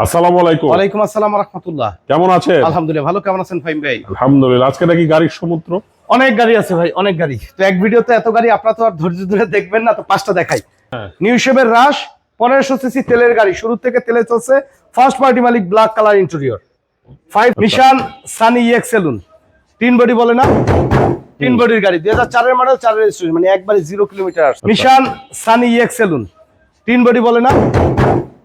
আসসালামু আলাইকুম। ওয়ালাইকুম আসসালাম রহমতুল্লাহ। কেমন আছেন? আলহামদুলিল্লাহ ভালো কেমন আছেন ফাইম ভাই? আলহামদুলিল্লাহ আজকে নাকি গাড়ির সমুদ্র? অনেক গাড়ি আছে ভাই অনেক গাড়ি। তো এক ভিডিওতে এত গাড়ি আপনারা তো আর ধৈর্য ধরে দেখবেন না তো পাঁচটা দেখাই। নিউ শেপের রাশ পনেরোশো সিসি তেলের গাড়ি শুরু থেকে তেলে চলছে। ফার্স্ট পার্টি মালিক black colour interior five Nissan Sunny ইয়েক saloon তিন বডি বলে না? তিন বডির গাড়ি। দুই হাজার চারের মডেল চারের মানে একবারে জিরো কিলোমিটার নিশান সানি ইয়েক সেলুন তিন বডি বলে না?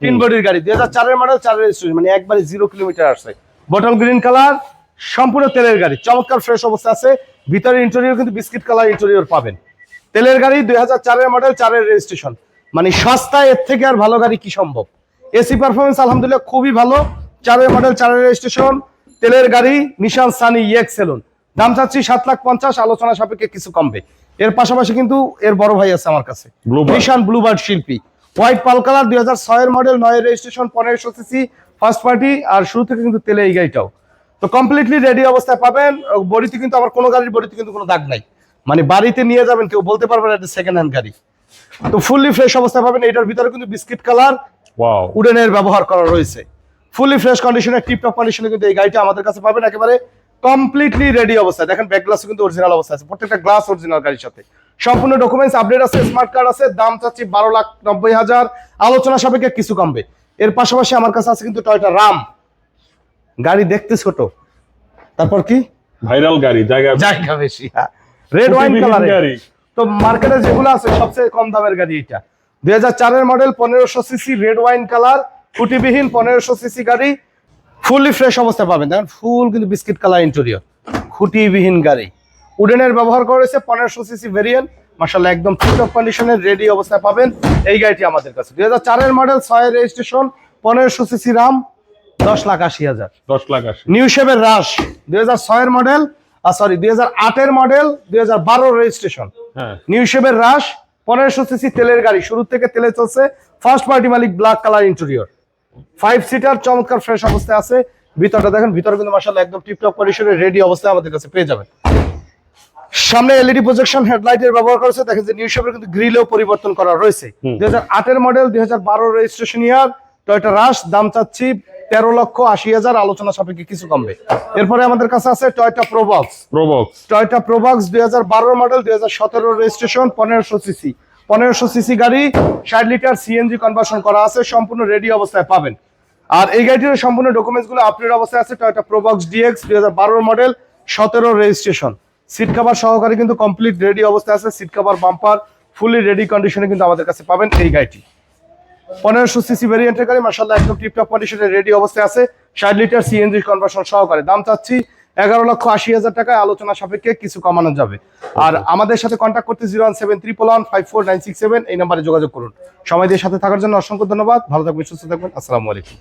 তিন বডির গাড়ি দুই হাজার চারের মডেল চারের রেজিস্ট্রেশন মানে একবারে জিরো কিলোমিটার আসছে। বটল গ্রিন কালার সম্পূর্ণ তেলের গাড়ি চমৎকার ফ্রেশ অবস্থা আছে। ভিতরে ইন্টেরিয়র কিন্তু বিস্কিট কালার ইন্টেরিয়র পাবেন। তেলের গাড়ি দুই হাজার চারের মডেল চারের রেজিস্ট্রেশন মানে সস্তায় এর থেকে আর ভালো গাড়ি কি সম্ভব? এসি পারফরমেন্স আলহামদুলিল্লাহ খুবই ভালো। চারের মডেল চারের রেজিস্ট্রেশন তেলের গাড়ি নিশান সানি ইয়েক সেলুন দাম চাচ্ছি সাত লাখ পঞ্চাশ আলোচনা সাপেক্ষে কিছু কমবে। এর পাশাপাশি কিন্তু এর বড় ভাই আছে আমার কাছে। Nissan Bluebird Sylphy. White pearl colour দুই হাজার ছয়ের মডেল নয় রেজিস্ট্রেশন পনেরোশো সিসি ফার্স্ট পার্টি আর শুরু থেকে কিন্তু তেলে এই গাড়িটাও। তো কমপ্লিটলি রেডি অবস্থায় পাবেন বডিতে কিন্তু আবার কোনো গাড়ির বডিতে কিন্তু কোনো দাগ নাই। মানে বাড়িতে নিয়ে যাবেন কেউ বলতে পারবেন এটা সেকেন্ড হ্যান্ড গাড়ি। তো ফুললি ফ্রেশ অবস্থায় পাবেন এটার ভিতরে কিন্তু বিস্কিট কালার উডেনের ব্যবহার করা রয়েছে। ফুললি ফ্রেশ কন্ডিশনে টিপটপ কন্ডিশনে কিন্তু এই গাড়িটা আমাদের কাছে পাবেন একেবারে কমপ্লিটলি রেডি অবস্থায়। দেখেন ব্যাক গ্লাস কিন্তু অরিজিনাল অবস্থা আছে প্রত্যেকটা গ্লাস অরিজিনাল গাড়ির সাথে। সম্পূর্ণ ডকুমেন্টস আপডেট আছে স্মার্ট কার্ড আছে দাম চাচ্ছি বারো লাখ নব্বই হাজার। আলোচনা সাপেক্ষে কিছু কমবে। এর পাশাপাশি আমার কাছে আছে কিন্তু টয়টা রাম গাড়ি দেখতে ছোট। তারপর কি? ভাইরাল গাড়ি জায়গা জায়গা বেশি। রেড ওয়াইন কালার গাড়ি। তো মার্কেটে যেগুলো আছে সবচেয়ে কম দামের গাড়ি এটা। দুই হাজার চারের মডেল পনেরোশো সিসি রেড ওয়াইন কালার খুঁটিবিহীন পনেরোশো সিসি গাড়ি। ফুললি ফ্রেশ অবস্থায় পাবেন। দেখেন ফুল কিন্তু বিস্কিট কালার ইন্টেরিয়র খুঁটিবিহীন গাড়ি। উডেনের ব্যবহার করা হয়েছে পনেরোশো সিসি ভেরিয়েন্ট মাসাল্লাহ একদম টিপটপ কন্ডিশনের রেডি অবস্থায় পাবেন। এই গাড়িটি আমাদের কাছে। দুই হাজার চারের মডেল ছয়ের রেজিস্ট্রেশন পনেরোশো সিসি রাম দশ লাখ আশি হাজার। দশ লাখ আশি। নিউ শেপের রাশ দুই হাজার ছয়ের মডেল সরি দুই হাজার আটের মডেল দুই হাজার বারো রেজিস্ট্রেশন নিউ শেপের রাশ পনেরোশো সিসি তেলের গাড়ি। শুরু থেকে তেলে চলছে। ফার্স্ট পার্টি মালিক black colour interior five seater চমৎকার ফ্রেশ অবস্থায় আছে। ভিতরটা দেখেন ভিতরে কিন্তু মাসাল্লাহ একদম টিপটপ কন্ডিশনে রেডি অবস্থায় আমাদের কাছে পেয়ে যাবেন। সামনে এলইডি প্রজেকশন হেডলাইটের ব্যবহার করেছে দেখেন যে নিউ শেপের কিন্তু গ্রিলেও পরিবর্তন করা রয়েছে। দুই হাজার আটের মডেল দুই হাজার বারো রেজিস্ট্রেশন ইয়ার টয়টা রাশ দাম চাচ্ছি তেরো লক্ষ আশি হাজার আলোচনা সাপেক্ষে কিছু কমবে। এরপরে আমাদের কাছে আছে Toyota Probox Probox Toyota Probox দুই হাজার বারো মডেল দুই হাজার সতেরো রেজিস্ট্রেশন পনেরোশো সিসি পনেরোশো সিসি গাড়ি ষাট লিটার সিএনজি কনভার্সন করা আছে সম্পূর্ণ রেডি অবস্থায় পাবেন। আর এই গাড়িটির সম্পূর্ণ ডকুমেন্টসগুলো আপডেট অবস্থায় আছে টয়টা প্রোবক্স ডিএক্স দুই হাজার বারোর মডেল সতেরো রেজিস্ট্রেশন সিট কাভার সহকারে কিন্তু কমপ্লিট রেডি অবস্থায় আছে। Seat cover bumper fully ready কন্ডিশনে কিন্তু আমাদের কাছে পাবেন এই গাড়িটি। পনেরোশো সিসি ভেরিয়েন্টের গাড়ি মাসাল্লাহ একদম টিপটপ কন্ডিশনে রেডি অবস্থায় আছে। ষাট লিটার সিএনজি কনভার্সন সহকারে। দাম চাচ্ছি এগারো লক্ষ আশি হাজার টাকায় আলোচনা সাপেক্ষে কিছু কমানো যাবে। আর আমাদের সাথে কন্ট্যাক্ট করতে zero one seven triple one five four nine six seven এই নাম্বারে যোগাযোগ করুন। সময় দিয়ে সাথে থাকার জন্য অসংখ্য ধন্যবাদ। ভালো থাকবেন, সুস্থ থাকবেন। আসসালামু আলাইকুম।